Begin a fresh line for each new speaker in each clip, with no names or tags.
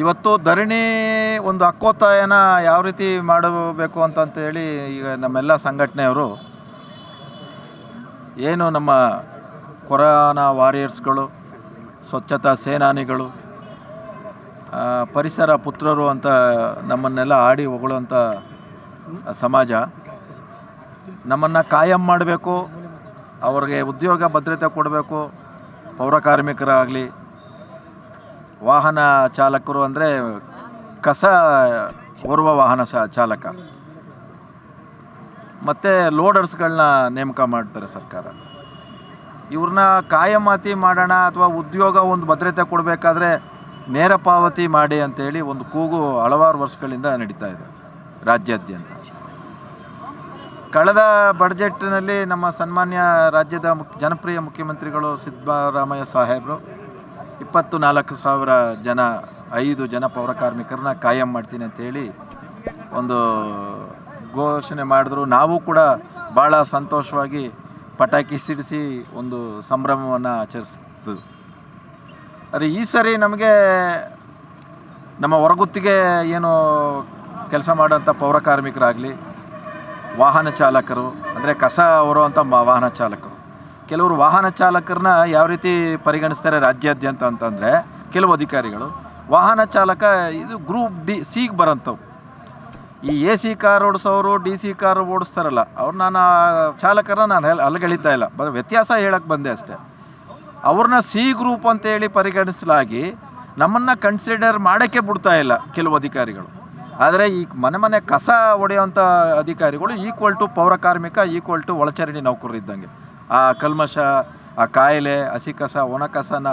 ಇವತ್ತು ಧರಣಿ ಒಂದು ಅಕ್ಕೋತ್ತಾಯನ ಯಾವ ರೀತಿ ಮಾಡಬೇಕು ಅಂತ ಹೇಳಿ ಈಗ ನಮ್ಮೆಲ್ಲ ಸಂಘಟನೆಯವರು ಏನು ನಮ್ಮ ಕೊರೋನಾ ವಾರಿಯರ್ಸ್ಗಳು, ಸ್ವಚ್ಛತಾ ಸೇನಾನಿಗಳು ಪರಿಸರ ಪುತ್ರರು ಅಂತ ನಮ್ಮನ್ನೆಲ್ಲ ಆಡಿ ಹೊಗಳುವಂಥ ಸಮಾಜ, ನಮ್ಮನ್ನು ಕಾಯಂ ಮಾಡಬೇಕು, ಅವ್ರಿಗೆ ಉದ್ಯೋಗ ಭದ್ರತೆ ಕೊಡಬೇಕು, ಪೌರ ಕಾರ್ಮಿಕರಾಗಲಿ ವಾಹನ ಚಾಲಕರು ಅಂದರೆ ಕಸ ಓರ್ವ ವಾಹನ ಸ ಚಾಲಕ. ಮತ್ತು ಲೋಡರ್ಸ್ಗಳನ್ನ ನೇಮಕ ಮಾಡ್ತಾರೆ ಸರ್ಕಾರ. ಇವ್ರನ್ನ ಕಾಯಮಾತಿ ಮಾಡೋಣ ಅಥವಾ ಉದ್ಯೋಗ ಒಂದು ಭದ್ರತೆ ಕೊಡಬೇಕಾದ್ರೆ ನೇರ ಪಾವತಿ ಮಾಡಿ ಅಂತೇಳಿ ಒಂದು ಕೂಗು ಹಲವಾರು ವರ್ಷಗಳಿಂದ ನಡೀತಾ ಇದೆ ರಾಜ್ಯಾದ್ಯಂತ. ಕಳೆದ ಬಡ್ಜೆಟ್ನಲ್ಲಿ ನಮ್ಮ ಸನ್ಮಾನ್ಯ ರಾಜ್ಯದ ಮುಖ್ ಜನಪ್ರಿಯ ಮುಖ್ಯಮಂತ್ರಿಗಳು ಸಿದ್ದರಾಮಯ್ಯ ಸಾಹೇಬರು ಇಪ್ಪತ್ತು ನಾಲ್ಕು ಸಾವಿರ ಜನ, ಐದು ಜನ ಪೌರ ಕಾರ್ಮಿಕರನ್ನ ಕಾಯಂ ಮಾಡ್ತೀನಿ ಅಂತೇಳಿ ಒಂದು ಘೋಷಣೆ ಮಾಡಿದ್ರು. ನಾವು ಕೂಡ ಭಾಳ ಸಂತೋಷವಾಗಿ ಪಟಾಕಿ ಸಿಡಿಸಿ ಒಂದು ಸಂಭ್ರಮವನ್ನು ಆಚರಿಸ್ತು. ಆದರೆ ಈ ಸರಿ ನಮಗೆ ನಮ್ಮ ಹೊರಗುತ್ತಿಗೆ ಏನು ಕೆಲಸ ಮಾಡೋಂಥ ಪೌರ ಕಾರ್ಮಿಕರಾಗಲಿ, ವಾಹನ ಚಾಲಕರು, ಅಂದರೆ ಕಸ ಹೊರುವಂಥ ವಾಹನ ಚಾಲಕರು ಕೆಲವರು ವಾಹನ ಚಾಲಕರನ್ನ ಯಾವ ರೀತಿ ಪರಿಗಣಿಸ್ತಾರೆ ರಾಜ್ಯಾದ್ಯಂತ ಅಂತಂದರೆ ಕೆಲವು ಅಧಿಕಾರಿಗಳು, ವಾಹನ ಚಾಲಕ ಇದು ಗ್ರೂಪ್ ಡಿ ಸಿಗೆ ಬರೋಂಥವು. ಈ ಎ ಸಿ ಕಾರ್ ಓಡಿಸೋರು ಡಿ ಸಿ ಕಾರ್ ಓಡಿಸ್ತಾರಲ್ಲ, ಅವ್ರು ನಾನು ಚಾಲಕರನ್ನ ನಾನು ಅಲ್ಗಳಿತಾ ಇಲ್ಲ. ಬರೋ ವ್ಯತ್ಯಾಸ ಹೇಳಕ್ಕೆ ಬಂದೆ ಅಷ್ಟೇ. ಅವ್ರನ್ನ ಸಿ ಗ್ರೂಪ್ ಅಂತೇಳಿ ಪರಿಗಣಿಸಲಾಗಿ ನಮ್ಮನ್ನು ಕನ್ಸಿಡರ್ ಮಾಡೋಕ್ಕೆ ಬಿಡ್ತಾ ಇಲ್ಲ ಕೆಲವು ಅಧಿಕಾರಿಗಳು. ಆದರೆ ಈ ಮನೆ ಮನೆ ಕಸ ಹೊಡೆಯುವಂಥ ಅಧಿಕಾರಿಗಳು ಈಕ್ವಲ್ ಟು ಪೌರ ಕಾರ್ಮಿಕ ಈಕ್ವಲ್ ಟು ಒಳಚರಂಡಿ ನೌಕರರು ಇದ್ದಂಗೆ ಆ ಕಲ್ಮಶ, ಆ ಕಾಯಿಲೆ, ಹಸಿ ಕಸ, ಒಣ ಕಸನ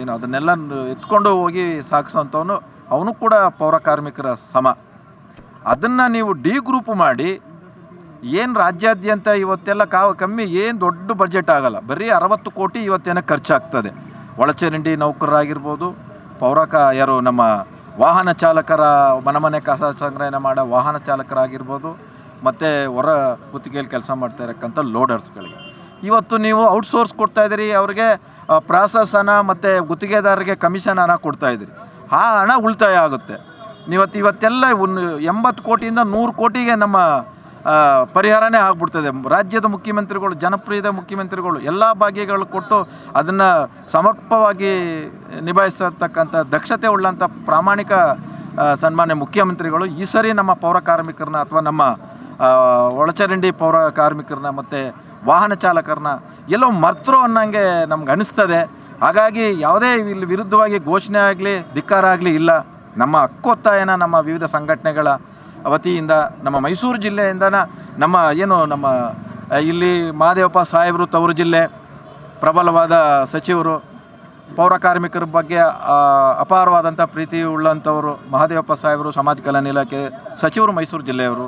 ಏನು ಅದನ್ನೆಲ್ಲ ಎತ್ಕೊಂಡು ಹೋಗಿ ಸಾಗಿಸೋಂಥವನು ಅವನು ಕೂಡ ಪೌರ ಕಾರ್ಮಿಕರ ಸಮ. ಅದನ್ನು ನೀವು ಡಿ ಗ್ರೂಪ್ ಮಾಡಿ, ಏನು ರಾಜ್ಯಾದ್ಯಂತ ಇವತ್ತೆಲ್ಲ ಕಾವು, ಕಮ್ಮಿ ಏನು ದೊಡ್ಡ ಬಜೆಟ್ ಆಗಲ್ಲ. ಬರೀ ಅರವತ್ತು ಕೋಟಿ ಇವತ್ತೇನೋ ಖರ್ಚಾಗ್ತದೆ. ಒಳಚರಂಡಿ ನೌಕರರಾಗಿರ್ಬೋದು ಪೌರಕ ಯಾರು ನಮ್ಮ ವಾಹನ ಚಾಲಕರ ಮನೆ ಮನೆ ಕಸ ಸಂಗ್ರಹಣೆ ಮಾಡೋ ವಾಹನ ಚಾಲಕರಾಗಿರ್ಬೋದು ಮತ್ತು ಹೊರ ಗುತ್ತಿಗೆಯಲ್ಲಿ ಕೆಲಸ ಮಾಡ್ತಾ ಇರಕ್ಕಂಥ ಲೋಡರ್ಸ್ಗಳಿಗೆ. ಇವತ್ತು ನೀವು ಔಟ್ಸೋರ್ಸ್ ಕೊಡ್ತಾ ಇದ್ದೀರಿ, ಅವ್ರಿಗೆ ಪ್ರಾಸೆಸ್ ಹಣ ಮತ್ತು ಗುತ್ತಿಗೆದಾರರಿಗೆ ಕಮಿಷನ್ ಹಣ ಕೊಡ್ತಾ ಇದ್ದೀರಿ. ಆ ಹಣ ಉಳಿತಾಯ ಆಗುತ್ತೆ. ಇವತ್ತು ಇವತ್ತೆಲ್ಲ ಒಂದು ಎಂಬತ್ತು ಕೋಟಿಯಿಂದ ನೂರು ಕೋಟಿಗೆ ನಮ್ಮ ಪರಿಹಾರನೇ ಆಗ್ಬಿಡ್ತದೆ. ರಾಜ್ಯದ ಮುಖ್ಯಮಂತ್ರಿಗಳು, ಜನಪ್ರಿಯದ ಮುಖ್ಯಮಂತ್ರಿಗಳು ಎಲ್ಲ ಭಾಗ್ಯಗಳು ಕೊಟ್ಟು ಅದನ್ನು ಸಮರ್ಪವಾಗಿ ನಿಭಾಯಿಸಿರ್ತಕ್ಕಂಥ ದಕ್ಷತೆ ಉಳ್ಳಂಥ ಪ್ರಾಮಾಣಿಕ ಸನ್ಮಾನ್ಯ ಮುಖ್ಯಮಂತ್ರಿಗಳು ಈ ಸರಿ ನಮ್ಮ ಪೌರ ಕಾರ್ಮಿಕರನ್ನ ಅಥವಾ ನಮ್ಮ ಒಳಚರಂಡಿ ಪೌರ ಕಾರ್ಮಿಕರನ್ನ ಮತ್ತು ವಾಹನ ಚಾಲಕರನ್ನ ಎಲ್ಲೋ ಮರ್ತರು ಅನ್ನೋಂಗೆ ನಮ್ಗೆ ಅನಿಸ್ತದೆ. ಹಾಗಾಗಿ ಯಾವುದೇ ಇಲ್ಲಿ ವಿರುದ್ಧವಾಗಿ ಘೋಷಣೆ ಆಗಲಿ, ಧಿಕ್ಕಾರ ಆಗಲಿ ಇಲ್ಲ. ನಮ್ಮ ಹಕ್ಕೊತ್ತಾಯನ ನಮ್ಮ ವಿವಿಧ ಸಂಘಟನೆಗಳ ವತಿಯಿಂದ, ನಮ್ಮ ಮೈಸೂರು ಜಿಲ್ಲೆಯಿಂದನ ನಮ್ಮ ಏನು ನಮ್ಮ ಇಲ್ಲಿ ಮಹಾದೇವಪ್ಪ ಸಾಹೇಬರು ತವರು ಜಿಲ್ಲೆ, ಪ್ರಬಲವಾದ ಸಚಿವರು, ಪೌರ ಕಾರ್ಮಿಕರ ಬಗ್ಗೆ ಅಪಾರವಾದಂಥ ಪ್ರೀತಿ ಉಳ್ಳಂಥವರು ಮಹಾದೇವಪ್ಪ ಸಾಹೇಬರು, ಸಮಾಜ ಕಲ್ಯಾಣ ಇಲಾಖೆ ಸಚಿವರು ಮೈಸೂರು ಜಿಲ್ಲೆಯವರು.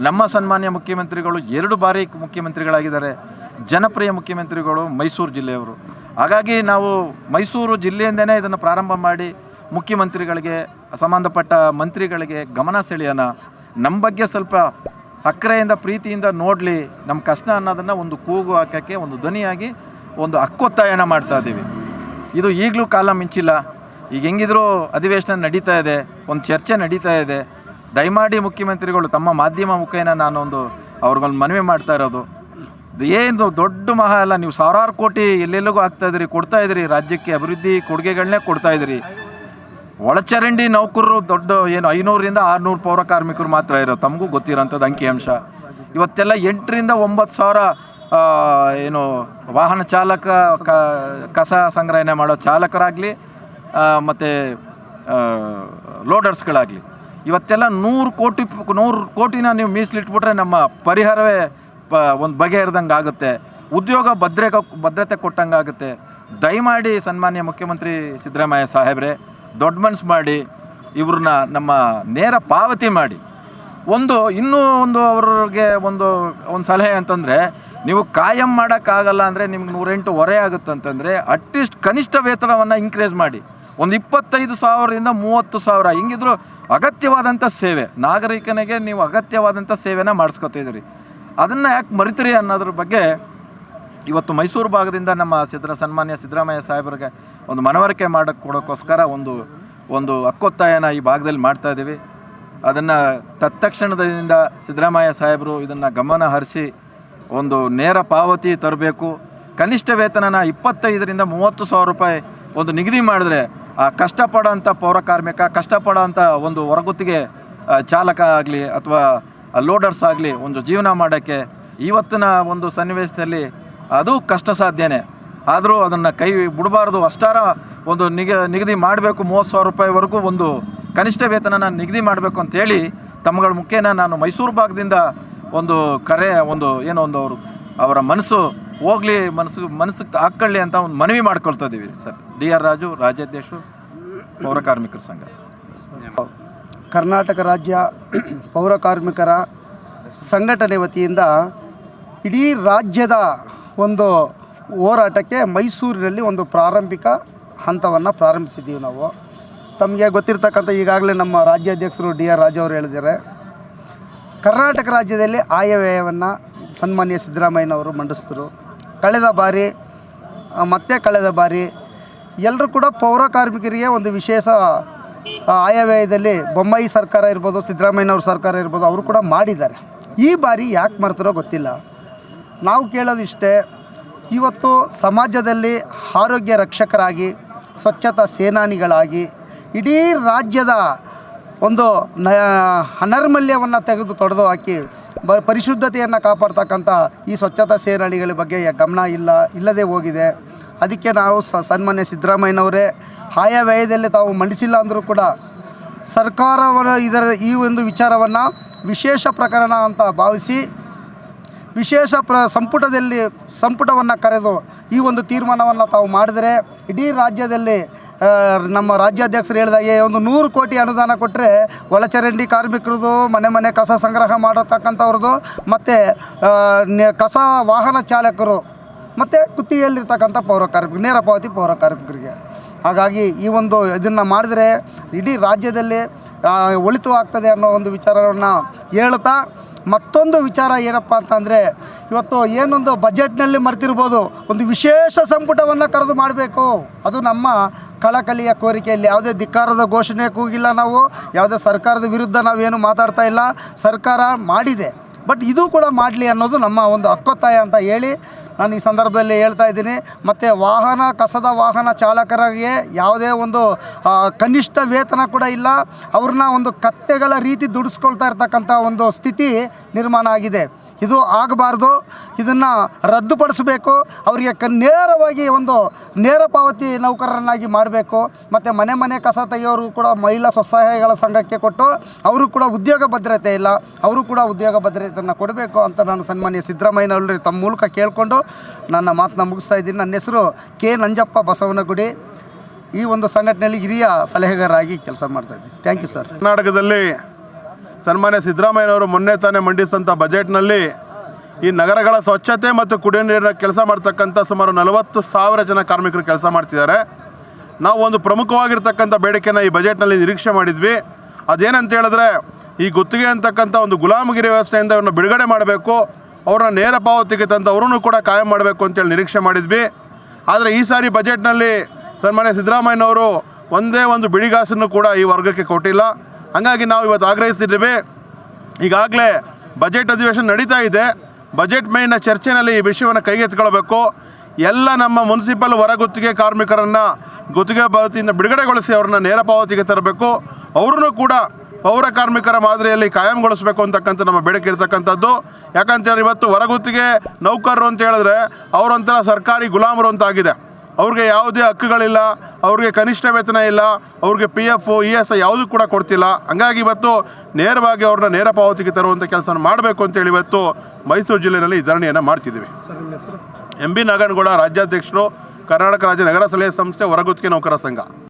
ನಮ್ಮ ಸನ್ಮಾನ್ಯ ಮುಖ್ಯಮಂತ್ರಿಗಳು ಎರಡು ಬಾರಿ ಮುಖ್ಯಮಂತ್ರಿಗಳಾಗಿದ್ದಾರೆ. ಜನಪ್ರಿಯ ಮುಖ್ಯಮಂತ್ರಿಗಳು ಮೈಸೂರು ಜಿಲ್ಲೆಯವರು. ಹಾಗಾಗಿ ನಾವು ಮೈಸೂರು ಜಿಲ್ಲೆಯಿಂದನೇ ಇದನ್ನು ಪ್ರಾರಂಭ ಮಾಡಿ ಮುಖ್ಯಮಂತ್ರಿಗಳಿಗೆ, ಸಂಬಂಧಪಟ್ಟ ಮಂತ್ರಿಗಳಿಗೆ ಗಮನ ಸೆಳೆಯೋಣ. ನಮ್ಮ ಬಗ್ಗೆ ಸ್ವಲ್ಪ ಅಕ್ಕರೆಯಿಂದ, ಪ್ರೀತಿಯಿಂದ ನೋಡಲಿ. ನಮ್ಮ ಕಷ್ಟ ಅನ್ನೋದನ್ನು ಒಂದು ಕೂಗು ಹಾಕೋಕ್ಕೆ, ಒಂದು ಧ್ವನಿಯಾಗಿ, ಒಂದು ಅಕ್ಕೊತ್ತಾಯನ ಮಾಡ್ತಾ ಇದ್ದೀವಿ. ಇದು ಈಗಲೂ ಕಾಲ ಮಿಂಚಿಲ್ಲ. ಈಗ ಹೆಂಗಿದ್ರೂ ಅಧಿವೇಶನ ನಡೀತಾ ಇದೆ. ಒಂದು ಚರ್ಚೆ ನಡೀತಾ ಇದೆ. ದಯಮಾಡಿ ಮುಖ್ಯಮಂತ್ರಿಗಳು ತಮ್ಮ ಮಾಧ್ಯಮ ಮುಖೇನ ನಾನೊಂದು ಅವ್ರಿಗೊಂದು ಮನವಿ ಮಾಡ್ತಾ ಇರೋದು. ಏನು ದೊಡ್ಡ ಮಹಾ ಅಲ್ಲ, ನೀವು ಸಾವಿರಾರು ಕೋಟಿ ಎಲ್ಲೆಲ್ಲಿಗೂ ಆಗ್ತಾ ಇದ್ದೀರಿ, ಕೊಡ್ತಾ ಇದ್ದೀರಿ, ರಾಜ್ಯಕ್ಕೆ ಅಭಿವೃದ್ಧಿ ಕೊಡುಗೆಗಳನ್ನೇ ಕೊಡ್ತಾ ಇದ್ದೀರಿ. ಒಳಚರಂಡಿ ನೌಕರರು ದೊಡ್ಡ ಏನು ಐನೂರರಿಂದ ಆರುನೂರು ಪೌರ ಕಾರ್ಮಿಕರು ಮಾತ್ರ ಇರೋ ತಮಗೂ ಗೊತ್ತಿರೋಂಥದ್ದು ಅಂಕಿಅಂಶ ಇವತ್ತೆಲ್ಲ ಎಂಟರಿಂದ ಒಂಬತ್ತು ಸಾವಿರ ಏನು ವಾಹನ ಚಾಲಕ ಕಸ ಸಂಗ್ರಹಣೆ ಮಾಡೋ ಚಾಲಕರಾಗಲಿ ಮತ್ತು ಲೋಡರ್ಸ್ಗಳಾಗಲಿ ಇವತ್ತೆಲ್ಲ ನೂರು ಕೋಟಿ, ನೂರು ಕೋಟಿನ ನೀವು ಮೀಸಲಿಟ್ಬಿಟ್ರೆ ನಮ್ಮ ಪರಿಹಾರವೇ ಪ, ಒಂದು ಬಗೆಹರಿದಂಗೆ ಆಗುತ್ತೆ. ಉದ್ಯೋಗ ಭದ್ರೆ ಭದ್ರತೆ ಕೊಟ್ಟಂಗೆ ಆಗುತ್ತೆ. ದಯಮಾಡಿ ಸನ್ಮಾನ್ಯ ಮುಖ್ಯಮಂತ್ರಿ ಸಿದ್ದರಾಮಯ್ಯ ಸಾಹೇಬ್ರೆ, ದೊಡ್ಡ ಮನ್ಸು ಮಾಡಿ, ಇವ್ರನ್ನ ನಮ್ಮ ನೇರ ಪಾವತಿ ಮಾಡಿ. ಒಂದು, ಇನ್ನೂ ಒಂದು ಅವ್ರಿಗೆ ಒಂದು ಒಂದು ಸಲಹೆ ಅಂತಂದರೆ, ನೀವು ಕಾಯಂ ಮಾಡೋಕ್ಕಾಗಲ್ಲ ಅಂದರೆ ನಿಮ್ಗೆ ನೂರೆಂಟು ಹೊರೆ ಆಗುತ್ತೆ ಅಂತಂದರೆ, ಅಟ್ಲೀಸ್ಟ್ ಕನಿಷ್ಠ ವೇತನವನ್ನು ಇನ್ಕ್ರೀಸ್ ಮಾಡಿ. ಒಂದು ಇಪ್ಪತ್ತೈದು ಸಾವಿರದಿಂದ ಮೂವತ್ತು ಸಾವಿರ, ಹಿಂಗಿದ್ರು ಅಗತ್ಯವಾದಂಥ ಸೇವೆ. ನಾಗರಿಕನಿಗೆ ನೀವು ಅಗತ್ಯವಾದಂಥ ಸೇವೆನ ಮಾಡಿಸ್ಕೊತಿದ್ದೀರಿ ಅದನ್ನು ಯಾಕೆ ಮರಿತೀರಿ ಅನ್ನೋದ್ರ ಬಗ್ಗೆ ಇವತ್ತು ಮೈಸೂರು ಭಾಗದಿಂದ ನಮ್ಮ ಸಿದ್ದರ ಸನ್ಮಾನ್ಯ ಸಿದ್ದರಾಮಯ್ಯ ಸಾಹೇಬರಿಗೆ ಒಂದು ಮನವರಿಕೆ ಮಾಡೋಕ್ಕೆ ಕೊಡೋಕ್ಕೋಸ್ಕರ ಒಂದು ಒಂದು ಅಕ್ಕೊತ್ತಾಯನ ಈ ಭಾಗದಲ್ಲಿ ಮಾಡ್ತಾ ಇದ್ದೀವಿ. ಅದನ್ನು ತತ್ಕ್ಷಣದಿಂದ ಸಿದ್ದರಾಮಯ್ಯ ಸಾಹೇಬರು ಇದನ್ನು ಗಮನ ಹರಿಸಿ ಒಂದು ನೇರ ಪಾವತಿ ತರಬೇಕು. ಕನಿಷ್ಠ ವೇತನನ ಇಪ್ಪತ್ತೈದರಿಂದ ಮೂವತ್ತು ಸಾವಿರ ರೂಪಾಯಿ ಒಂದು ನಿಗದಿ ಮಾಡಿದ್ರೆ ಕಷ್ಟಪಡೋಂಥ ಪೌರ ಕಾರ್ಮಿಕ, ಕಷ್ಟಪಡೋಂಥ ಒಂದು ಹೊರಗುತ್ತಿಗೆ ಚಾಲಕ ಆಗಲಿ ಅಥವಾ ಲೋಡರ್ಸ್ ಆಗಲಿ ಒಂದು ಜೀವನ ಮಾಡೋಕ್ಕೆ ಇವತ್ತಿನ ಒಂದು ಸನ್ನಿವೇಶದಲ್ಲಿ ಅದು ಕಷ್ಟ ಸಾಧ್ಯನೇ. ಆದರೂ ಅದನ್ನು ಕೈ ಬಿಡಬಾರ್ದು. ಅಷ್ಟಾರ ಒಂದು ನಿಗ, ನಿಗದಿ ಮಾಡಬೇಕು. ಮೂವತ್ತು ಸಾವಿರ ರೂಪಾಯಿವರೆಗೂ ಒಂದು ಕನಿಷ್ಠ ವೇತನ ನಿಗದಿ ಮಾಡಬೇಕು ಅಂತೇಳಿ ತಮ್ಮಗಳ ಮುಖೇನ ನಾನು ಮೈಸೂರು ಭಾಗದಿಂದ ಒಂದು ಕರೆ, ಒಂದು ಏನೋ ಒಂದು ಅವರು, ಅವರ ಮನಸ್ಸು ಹೋಗ್ಲಿ ಮನಸ್ಸು, ಮನಸ್ಸಿಗೆ ಹಾಕ್ಕೊಳ್ಳಿ ಅಂತ ಒಂದು ಮನವಿ ಮಾಡ್ಕೊಳ್ತಾ ಇದ್ದೀವಿ ಸರ್. ಡಿ ಆರ್ ರಾಜು, ರಾಜ್ಯಾಧ್ಯಕ್ಷರು, ಪೌರ ಕಾರ್ಮಿಕರ ಸಂಘ.
ಕರ್ನಾಟಕ ರಾಜ್ಯ ಪೌರ ಕಾರ್ಮಿಕರ ಸಂಘಟನೆ ವತಿಯಿಂದ ಇಡೀ ರಾಜ್ಯದ ಒಂದು ಹೋರಾಟಕ್ಕೆ ಮೈಸೂರಿನಲ್ಲಿ ಒಂದು ಪ್ರಾರಂಭಿಕ ಹಂತವನ್ನು ಪ್ರಾರಂಭಿಸಿದ್ದೀವಿ ನಾವು. ತಮಗೆ ಗೊತ್ತಿರ್ತಕ್ಕಂಥ ಈಗಾಗಲೇ ನಮ್ಮ ರಾಜ್ಯಾಧ್ಯಕ್ಷರು ಡಿ ಆರ್ ರಾಜು ಅವರು ಹೇಳಿದ್ದಾರೆ. ಕರ್ನಾಟಕ ರಾಜ್ಯದಲ್ಲಿ ಆಯವ್ಯಯವನ್ನು ಸನ್ಮಾನ್ಯ ಸಿದ್ದರಾಮಯ್ಯನವರು ಮಂಡಿಸಿದ್ರು. ಕಳೆದ ಬಾರಿ ಮತ್ತೆ ಕಳೆದ ಬಾರಿ ಎಲ್ಲರೂ ಕೂಡ ಪೌರ ಕಾರ್ಮಿಕರಿಗೆ ಒಂದು ವಿಶೇಷ ಆಯವ್ಯಯದಲ್ಲಿ ಬೊಮ್ಮಾಯಿ ಸರ್ಕಾರ ಇರ್ಬೋದು, ಸಿದ್ದರಾಮಯ್ಯನವ್ರ ಸರ್ಕಾರ ಇರ್ಬೋದು, ಅವರು ಕೂಡ ಮಾಡಿದ್ದಾರೆ. ಈ ಬಾರಿ ಯಾಕೆ ಮಾಡ್ತಾರೋ ಗೊತ್ತಿಲ್ಲ. ನಾವು ಕೇಳೋದಿಷ್ಟೇ, ಇವತ್ತು ಸಮಾಜದಲ್ಲಿ ಆರೋಗ್ಯ ರಕ್ಷಕರಾಗಿ, ಸ್ವಚ್ಛತಾ ಸೇನಾನಿಗಳಾಗಿ, ಇಡೀ ರಾಜ್ಯದ ಒಂದು, ನ ಅನರ್ಮಲ್ಯವನ್ನು ತೆಗೆದು ತೊಡೆದು ಹಾಕಿ ಬ ಪರಿಶುದ್ಧತೆಯನ್ನು ಕಾಪಾಡ್ತಕ್ಕಂಥ ಈ ಸ್ವಚ್ಛತಾ ಸೇನಾನಿಗಳ ಬಗ್ಗೆ ಗಮನ ಇಲ್ಲ, ಇಲ್ಲದೆ ಹೋಗಿದೆ. ಅದಕ್ಕೆ ನಾವು ಸನ್ಮಾನ್ಯ ಸಿದ್ದರಾಮಯ್ಯನವರೇ, ಆಯಾ ವ್ಯಯದಲ್ಲಿ ತಾವು ಮಂಡಿಸಿಲ್ಲ ಅಂದರೂ ಕೂಡ ಸರ್ಕಾರವರ ಇದರ ಈ ಒಂದು ವಿಚಾರವನ್ನು ವಿಶೇಷ ಪ್ರಕರಣ ಅಂತ ಭಾವಿಸಿ, ವಿಶೇಷ ಪ್ರ ಸಂಪುಟದಲ್ಲಿ ಸಂಪುಟವನ್ನು ಕರೆದು ಈ ಒಂದು ತೀರ್ಮಾನವನ್ನು ತಾವು ಮಾಡಿದರೆ ಇಡೀ ರಾಜ್ಯದಲ್ಲಿ ನಮ್ಮ ರಾಜ್ಯಾಧ್ಯಕ್ಷರು ಹೇಳಿದಾಗೆ ಒಂದು ನೂರು ಕೋಟಿ ಅನುದಾನ ಕೊಟ್ಟರೆ ಒಳಚರಂಡಿ ಕಾರ್ಮಿಕರದು ಮನೆ ಮನೆ ಕಸ ಸಂಗ್ರಹ ಮಾಡತಕ್ಕಂಥವ್ರದ್ದು ಮತ್ತು ಕಸ ವಾಹನ ಚಾಲಕರು, ಮತ್ತು ಕುತ್ತಿಗೆಯಲ್ಲಿರ್ತಕ್ಕಂಥ ಪೌರ ಕಾರ್ಮಿಕರು, ನೇರ ಪಾವತಿ ಪೌರ ಕಾರ್ಮಿಕರಿಗೆ. ಹಾಗಾಗಿ ಈ ಒಂದು ಇದನ್ನು ಮಾಡಿದರೆ ಇಡೀ ರಾಜ್ಯದಲ್ಲಿ ಒಳಿತು ಆಗ್ತದೆ ಅನ್ನೋ ಒಂದು ವಿಚಾರವನ್ನು ಹೇಳುತ್ತಾ ಮತ್ತೊಂದು ವಿಚಾರ ಏನಪ್ಪ ಅಂತಂದರೆ, ಇವತ್ತು ಏನೊಂದು ಬಜೆಟ್ನಲ್ಲಿ ಮರೆತಿರ್ಬೋದು, ಒಂದು ವಿಶೇಷ ಸಂಪುಟವನ್ನು ಕರೆದು ಮಾಡಬೇಕು. ಅದು ನಮ್ಮ ಕಳಕಳಿಯ ಕೋರಿಕೆಯಲ್ಲಿ. ಯಾವುದೇ ಧಿಕ್ಕಾರದ ಘೋಷಣೆ ಕೂಗಿಲ್ಲ ನಾವು, ಯಾವುದೇ ಸರ್ಕಾರದ ವಿರುದ್ಧ ನಾವೇನು ಮಾತಾಡ್ತಾ ಇಲ್ಲ. ಸರ್ಕಾರ ಮಾಡಿದೆ. ಬಟ್ ಇದು ಕೂಡ ಮಾಡಲಿ ಅನ್ನೋದು ನಮ್ಮ ಒಂದು ಹಕ್ಕೊತ್ತಾಯ ಅಂತ ಹೇಳಿ ನಾನು ಈ ಸಂದರ್ಭದಲ್ಲಿ ಹೇಳ್ತಾ ಇದ್ದೀನಿ, ಮತ್ತು ವಾಹನ, ಕಸದ ವಾಹನ ಚಾಲಕರಿಗೆ ಯಾವುದೇ ಒಂದು ಕನಿಷ್ಠ ವೇತನ ಕೂಡ ಇಲ್ಲ. ಅವ್ರನ್ನ ಒಂದು ಕತ್ತೆಗಳ ರೀತಿ ದುಡಿಸ್ಕೊಳ್ತಾ ಇರ್ತಕ್ಕಂಥ ಒಂದು ಸ್ಥಿತಿ ನಿರ್ಮಾಣ ಆಗಿದೆ. ಇದು ಆಗಬಾರ್ದು. ಇದನ್ನು ರದ್ದುಪಡಿಸಬೇಕು. ಅವರಿಗೆ ಕ, ನೇರವಾಗಿ ಒಂದು ನೇರ ಪಾವತಿ ನೌಕರರನ್ನಾಗಿ ಮಾಡಬೇಕು. ಮತ್ತು ಮನೆ ಮನೆ ಕಸ ತೆಗೆಯೋರು ಕೂಡ ಮಹಿಳಾ ಸ್ವಸಹಾಯಗಳ ಸಂಘಕ್ಕೆ ಕೊಟ್ಟು ಅವರು ಕೂಡ ಉದ್ಯೋಗ ಭದ್ರತೆ ಇಲ್ಲ. ಅವರು ಕೂಡ ಉದ್ಯೋಗ ಭದ್ರತೆಯನ್ನು ಕೊಡಬೇಕು ಅಂತ ನಾನು ಸನ್ಮಾನ್ಯ ಸಿದ್ದರಾಮಯ್ಯನವರಿಗೆ ತಮ್ಮ ಮೂಲಕ ಕೇಳಿಕೊಂಡು ನನ್ನ ಮಾತನ್ನ ಮುಗಿಸ್ತಾ ಇದ್ದೀನಿ. ನನ್ನ ಹೆಸರು ಕೆ. ನಂಜಪ್ಪ ಬಸವನಗುಡಿ. ಈ ಒಂದು ಸಂಘಟನೆಯಲ್ಲಿ ಹಿರಿಯ ಸಲಹೆಗಾರರಾಗಿ ಕೆಲಸ ಮಾಡ್ತಾ ಇದ್ದೀನಿ. Thank you sir.
ಕರ್ನಾಟಕದಲ್ಲಿ ಸನ್ಮಾನ್ಯ ಸಿದ್ದರಾಮಯ್ಯನವರು ಮೊನ್ನೆ ತಾನೇ ಮಂಡಿಸಿದಂಥ ಬಜೆಟ್ನಲ್ಲಿ ಈ ನಗರಗಳ ಸ್ವಚ್ಛತೆ ಮತ್ತು ಕುಡಿಯ ನೀರಿನ ಕೆಲಸ ಮಾಡ್ತಕ್ಕಂಥ ಸುಮಾರು ನಲವತ್ತು ಸಾವಿರ ಜನ ಕಾರ್ಮಿಕರು ಕೆಲಸ ಮಾಡ್ತಿದ್ದಾರೆ. ನಾವು ಒಂದು ಪ್ರಮುಖವಾಗಿರ್ತಕ್ಕಂಥ ಬೇಡಿಕೆನ ಈ ಬಜೆಟ್ನಲ್ಲಿ ನಿರೀಕ್ಷೆ ಮಾಡಿದ್ವಿ. ಅದೇನಂತ ಹೇಳಿದ್ರೆ ಈ ಗುತ್ತಿಗೆ ಅಂತಕ್ಕಂಥ ಒಂದು ಗುಲಾಮಗಿರಿ ವ್ಯವಸ್ಥೆಯಿಂದ ಅವ್ರನ್ನ ಬಿಡುಗಡೆ ಮಾಡಬೇಕು. ಅವ್ರನ್ನ ನೇರ ಪಾವತಿಗೆ ತಂದು ಅವರನ್ನು ಕೂಡ ಕಾಯಂ ಮಾಡಬೇಕು ಅಂತೇಳಿ ನಿರೀಕ್ಷೆ ಮಾಡಿದ್ವಿ. ಆದರೆ ಈ ಸಾರಿ ಬಜೆಟ್ನಲ್ಲಿ ಸನ್ಮಾನ್ಯ ಸಿದ್ದರಾಮಯ್ಯನವರು ಒಂದೇ ಒಂದು ಬಿಳಿಗಾಸನ್ನು ಕೂಡ ಈ ವರ್ಗಕ್ಕೆ ಕೊಟ್ಟಿಲ್ಲ. ಹಾಗಾಗಿ ನಾವು ಇವತ್ತು ಆಗ್ರಹಿಸ್ತಿದ್ದೇವೆ. ಈಗಾಗಲೇ ಬಜೆಟ್ ಅಧಿವೇಶನ ನಡೀತಾ ಇದೆ. ಬಜೆಟ್ ಮೇಲಿನ ಚರ್ಚೆನಲ್ಲಿ ಈ ವಿಷಯವನ್ನು ಕೈಗೆತ್ತಿಕೊಳ್ಬೇಕು ಎಲ್ಲ ನಮ್ಮ ಮುನ್ಸಿಪಲ್ ಹೊರಗುತ್ತಿಗೆ ಕಾರ್ಮಿಕರನ್ನು ಗುತ್ತಿಗೆ ಪಾವತಿಯಿಂದ ಬಿಡುಗಡೆಗೊಳಿಸಿ ಅವ್ರನ್ನ ನೇರ ಪಾವತಿಗೆ ತರಬೇಕು. ಅವ್ರನ್ನೂ ಕೂಡ ಪೌರ ಕಾರ್ಮಿಕರ ಮಾದರಿಯಲ್ಲಿ ಕಾಯಂಗೊಳಿಸಬೇಕು ಅಂತಕ್ಕಂಥ ನಮ್ಮ ಬೇಡಿಕೆ ಇರ್ತಕ್ಕಂಥದ್ದು. ಯಾಕಂತೇಳಿ ಇವತ್ತು ಹೊರಗುತ್ತಿಗೆ ನೌಕರರು ಅಂತ ಹೇಳಿದ್ರೆ ಅವರೊಂಥರ ಸರ್ಕಾರಿ ಗುಲಾಮರು ಅಂತ ಆಗಿದೆ. ಅವ್ರಿಗೆ ಯಾವುದೇ ಹಕ್ಕುಗಳಿಲ್ಲ ಅವ್ರಿಗೆ ಕನಿಷ್ಠ ವೇತನ ಇಲ್ಲ ಅವ್ರಿಗೆ P F E S I ಯಾವುದೂ ಕೂಡ ಕೊಡ್ತಿಲ್ಲ. ಹಂಗಾಗಿ ಇವತ್ತು ನೇರವಾಗಿ ಅವ್ರನ್ನ ನೇರ ಪಾವತಿಗೆ ತರುವಂಥ ಕೆಲಸ ಮಾಡಬೇಕು ಅಂತೇಳಿ ಇವತ್ತು ಮೈಸೂರು ಜಿಲ್ಲೆಯಲ್ಲಿ ಧರಣಿಯನ್ನು ಮಾಡ್ತಿದ್ದೀವಿ. ಎಂ ಬಿ ನಾಗನಗೌಡ ರಾಜ್ಯಾಧ್ಯಕ್ಷರು ಕರ್ನಾಟಕ ರಾಜ್ಯ ನಗರ ಸಲಹೆ ಸಂಸ್ಥೆ ಹೊರಗುತ್ತಿಗೆ ನೌಕರ ಸಂಘ.